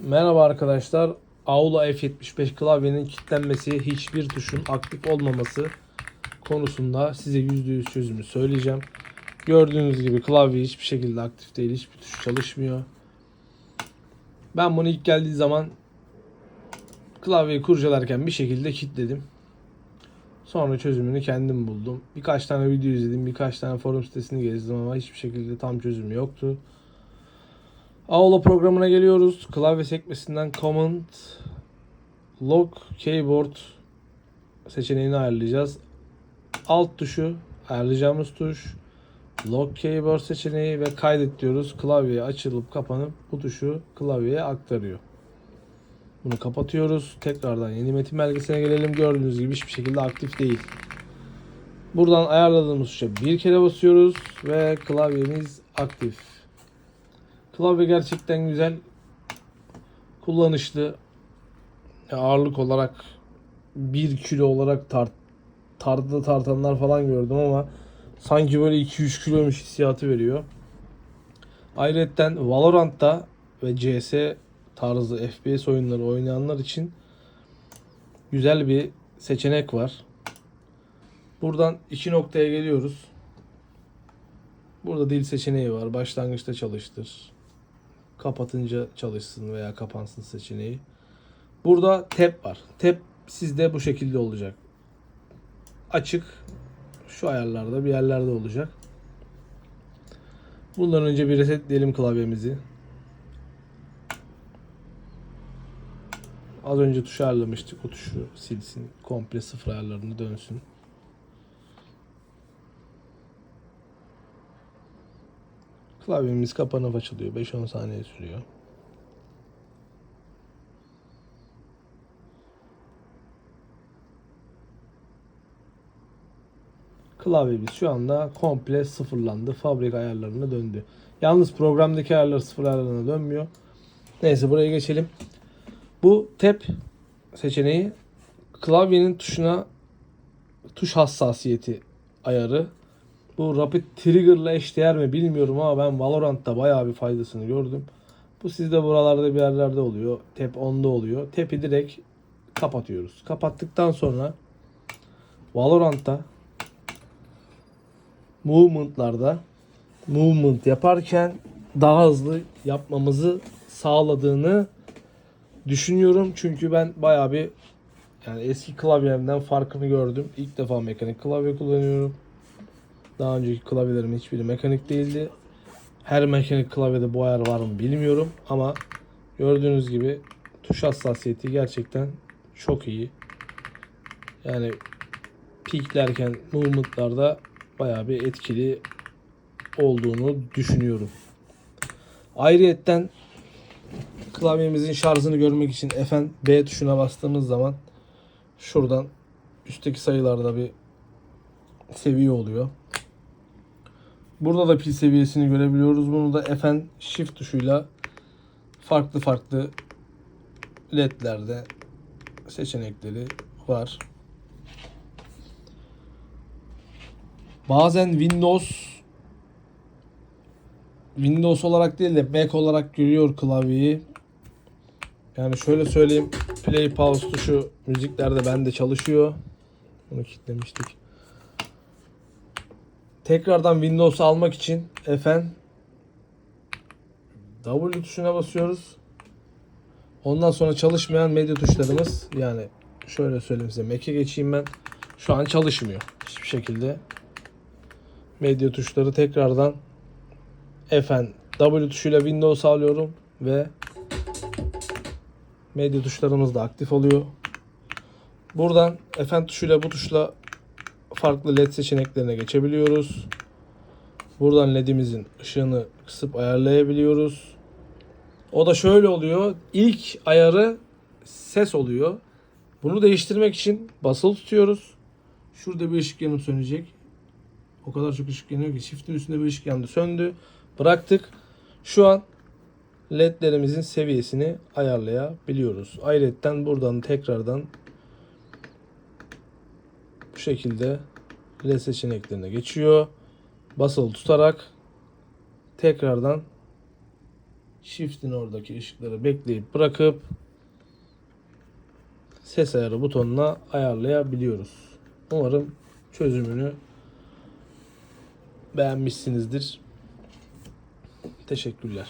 Merhaba arkadaşlar. Aula F75 klavyenin kilitlenmesi, hiçbir tuşun aktif olmaması konusunda size %100 çözümü söyleyeceğim. Gördüğünüz gibi klavye hiçbir şekilde aktif değil, hiçbir tuş çalışmıyor. Ben bunu ilk geldiği zaman klavyeyi kurcalarken bir şekilde kilitledim. Sonra çözümünü kendim buldum. Birkaç tane video izledim, birkaç tane forum sitesini gezdim ama hiçbir şekilde tam çözümü yoktu. Aula programına geliyoruz. Klavye sekmesinden Command Lock Keyboard seçeneğini ayarlayacağız. Alt tuşu ayarlayacağımız tuş. Lock Keyboard seçeneği ve kaydet diyoruz. Klavye açılıp kapanıp bu tuşu klavyeye aktarıyor. Bunu kapatıyoruz. Tekrardan yeni metin belgesine gelelim. Gördüğünüz gibi hiçbir şekilde aktif değil. Buradan ayarladığımız tuşa bir kere basıyoruz ve klavyemiz aktif. Klavye gerçekten güzel. Kullanışlı. Ya ağırlık olarak 1 kilo olarak tart tartıda tartanlar falan gördüm ama sanki böyle 2-3 kiloymuş hissiyatı veriyor. Ayrıca Valorant'ta ve CS tarzı FPS oyunları oynayanlar için güzel bir seçenek var. Buradan iki noktaya geliyoruz. Burada dil seçeneği var. Başlangıçta çalıştır. Kapatınca çalışsın veya kapansın seçeneği. Burada tab var. Tab sizde bu şekilde olacak. Açık şu ayarlarda bir yerlerde olacak. Bundan önce bir resetleyelim klavyemizi. Az önce tuş ayarlamıştık. O tuşu silsin. Komple sıfır ayarlarını dönsün. Klavyemiz kapanıp açılıyor. 5-10 saniye sürüyor. Klavyemiz şu anda komple sıfırlandı. Fabrika ayarlarına döndü. Yalnız programdaki ayarlar sıfır ayarlarına dönmüyor. Neyse buraya geçelim. Bu tab seçeneği klavyenin tuşuna tuş hassasiyeti ayarı. Bu Rapid Trigger'la eşdeğer mi bilmiyorum ama ben Valorant'ta bayağı bir faydasını gördüm. Bu sizde buralarda bir yerlerde oluyor. Tap 10'da oluyor. Tap'i direkt kapatıyoruz. Kapattıktan sonra Valorant'ta movement'larda movement yaparken daha hızlı yapmamızı sağladığını düşünüyorum. Çünkü ben bayağı bir yani eski klavyemden farkını gördüm. İlk defa mekanik klavye kullanıyorum. Daha önceki klavyelerim hiçbiri mekanik değildi. Her mekanik klavyede bu ayar var mı bilmiyorum ama gördüğünüz gibi tuş hassasiyeti gerçekten çok iyi. Yani peaklerken movement'larda bayağı bir etkili olduğunu düşünüyorum. Ayrıyetten klavyemizin şarjını görmek için Fn B tuşuna bastığımız zaman şuradan üstteki sayılarda bir seviye oluyor. Burada da pil seviyesini görebiliyoruz. Bunu da Fn Shift tuşuyla farklı farklı ledlerde seçenekleri var. Bazen Windows Windows olarak değil de Mac olarak görüyor klavyeyi. Yani şöyle söyleyeyim. Play pause tuşu müziklerde bende çalışıyor. Bunu kilitlemiştik. Tekrardan Windows almak için Fn W tuşuna basıyoruz. Ondan sonra çalışmayan medya tuşlarımız yani şöyle söyleyeyim size Mac'e geçeyim ben. Şu an çalışmıyor hiçbir şekilde. Medya tuşları tekrardan Fn W tuşuyla Windows alıyorum ve medya tuşlarımız da aktif oluyor. Buradan Fn tuşuyla bu tuşla farklı led seçeneklerine geçebiliyoruz. Buradan ledimizin ışığını kısıp ayarlayabiliyoruz. O da şöyle oluyor. İlk ayarı ses oluyor. Bunu değiştirmek için basılı tutuyoruz. Şurada bir ışık yanıp sönecek. O kadar çok ışık yanıyor ki shift'in üstünde bir ışık yandı söndü. Bıraktık. Şu an ledlerimizin seviyesini ayarlayabiliyoruz. Ayrıca buradan tekrardan şekilde led seçeneklerine geçiyor. Basılı tutarak tekrardan Shift'in oradaki ışıkları bekleyip bırakıp ses ayarı butonuna ayarlayabiliyoruz. Umarım çözümünü beğenmişsinizdir. Teşekkürler.